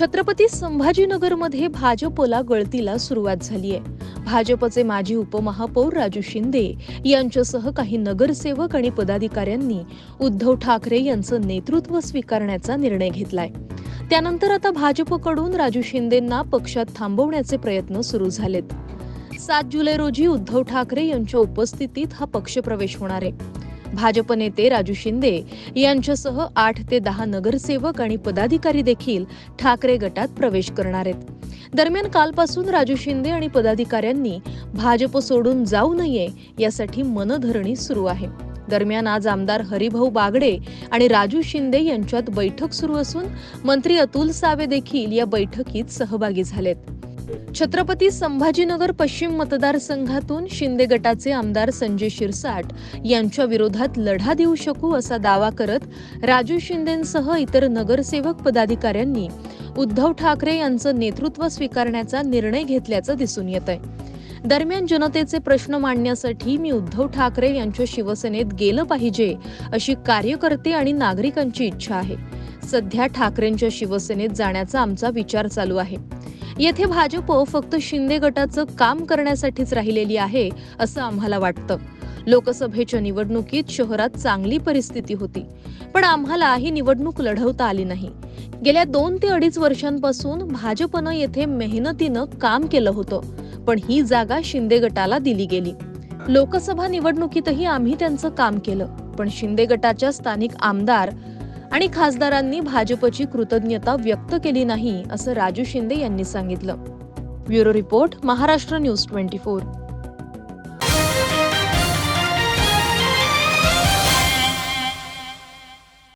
छत्रपती संभाजीनगरमध्ये भाजपला गळतीला सुरुवात झाली आहे भाजपचे माजी उपमहापौर राजू शिंदे यांच्यासह काही नगरसेवक आणि पदाधिकाऱ्यांनी उद्धव ठाकरे यांचं नेतृत्व स्वीकारण्याचा निर्णय घेतलाय. त्यानंतर आता भाजपकडून राजू शिंदेंना पक्षात थांबवण्याचे प्रयत्न सुरू झालेत. सात जुलै रोजी उद्धव ठाकरे यांच्या उपस्थितीत हा पक्षप्रवेश होणार आहे. भाजप नेते राजू शिंदे यांच्यासह आठ ते दहा नगरसेवक आणि पदाधिकारी देखील ठाकरे गटात प्रवेश करणार आहेत. दरम्यान कालपासून राजू शिंदे आणि पदाधिकाऱ्यांनी भाजप सोडून जाऊ नये यासाठी मनधरणी सुरू आहे. दरम्यान आज आमदार हरिभाऊ बागडे आणि राजू शिंदे यांच्यात बैठक सुरू असून मंत्री अतुल सावे देखील या बैठकीत सहभागी झालेत. छत्रपती संभाजीनगर पश्चिम मतदारसंघातून शिंदे गटाचे आमदार संजय शिरसाट यांच्या विरोधात लढा देऊ शकू असा दावा करत राजू शिंदेसह इतर नगरसेवक पदाधिकाऱ्यांनी उद्धव ठाकरे यांचं नेतृत्व स्वीकारण्याचा निर्णय घेतल्याचं दिसून येत आहे दरम्यान जनतेचे प्रश्न मांडण्यासाठी मी उद्धव ठाकरे यांच्या शिवसेनेत गेलं पाहिजे अशी कार्यकर्ते आणि नागरिकांची इच्छा आहे. सध्या ठाकरेंच्या शिवसेनेत जाण्याचा आमचा विचार चालू आहे. येथे भाजप फक्त शिंदे गटाचं काम करण्यासाठीच राहिलेली आहे असं आम्हाला वाटतं. लोकसभेच्या निवडणुकीत शहरात चांगली परिस्थिती होती पण आम्हाला ही निवडणूक लढवता आली नाही. गेल्या दोन ते अडीच वर्षांपासून भाजपनं येथे मेहनतीनं काम केलं होतं पण ही जागा शिंदे गटाला दिली गेली. लोकसभा निवडणुकीतही आम्ही त्यांचं काम केलं पण शिंदे गटाच्या स्थानिक आमदार आणि खासदारांनी भाजपची कृतज्ञता व्यक्त केली नाही असं राजू शिंदे यांनी सांगितलं. Bureau report Maharashtra news twenty four.